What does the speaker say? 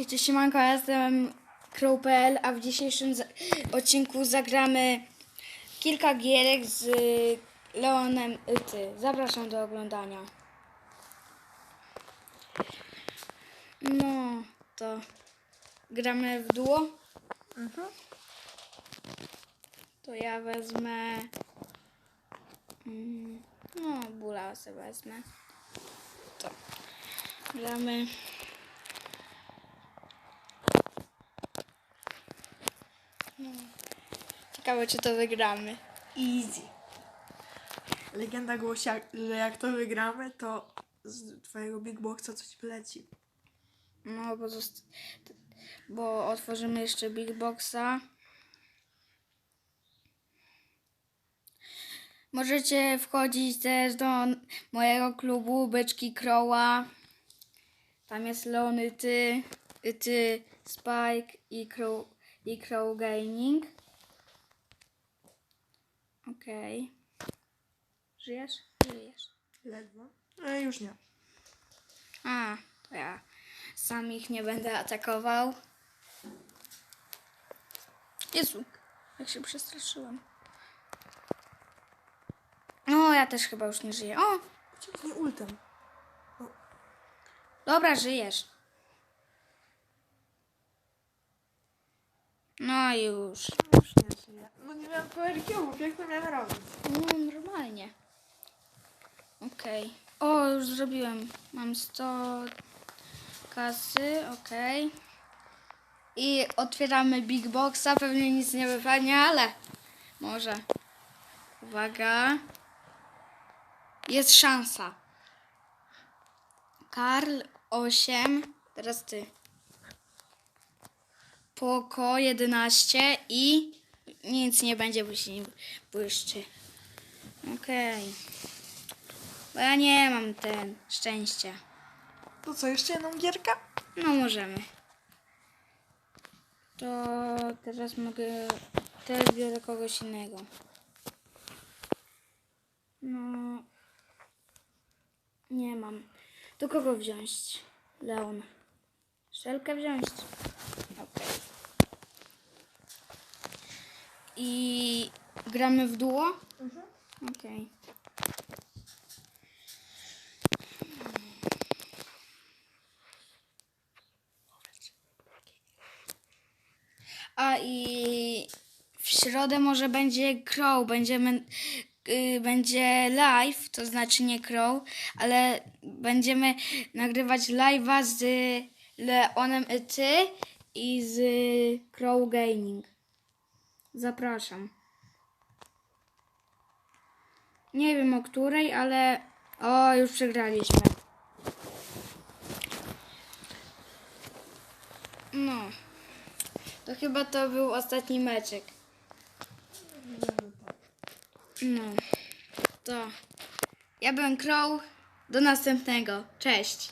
Hejcie, siemanko, ja jestem Crow.pl, a w dzisiejszym odcinku zagramy kilka gierek z Leonem Ty. Zapraszam do oglądania. No, to gramy w duo. To ja wezmę... mm, No, bula sobie wezmę. To gramy... Ciekawe, czy to wygramy. Easy. Legenda głosi, że jak to wygramy, to z twojego big boxa coś wyleci. No, bo, zost- bo otworzymy jeszcze Big Boxa. Możecie wchodzić też do mojego klubu Byczki Crowa. Tam jest Leony Ty, Ty, Spike i Crow, i Crow Gaming. Okej. Żyjesz? Żyjesz. Ledwo. E, już nie. A, to ja sam ich nie będę atakował. Jezu, jak się przestraszyłem. No, ja też chyba już nie żyję. O, Ucieknie ultem. dobra, żyjesz. No już. Już nie żyje. No nie miałem power cube'ów, jak to miałem robić? No, normalnie. Okej. O, już zrobiłem. Mam 100 kasy, okej. I otwieramy Big Boxa. Pewnie nic nie wypadnie, ale może. Uwaga. Jest szansa. Karl 8. Teraz ty. Poko 11 i nic nie będzie, bo się nie błyszczy. Okej. Bo ja nie mam ten szczęścia. To co, jeszcze jedną gierkę? No możemy. To teraz mogę. Teraz biorę kogoś innego. No. Nie mam. Do kogo wziąć? Leon. Szelkę wziąć. Okej. I gramy w duo? Okej. A i w środę może będzie Crow, będziemy, y, będzie live, to znaczy nie Crow, ale będziemy nagrywać live'a z Leonem i ty i z Crow Gaming. Zapraszam. Nie wiem o której, ale o, już przegraliśmy. No. To chyba to był ostatni meczek. No. To. Ja byłem Crow. Do następnego. Cześć.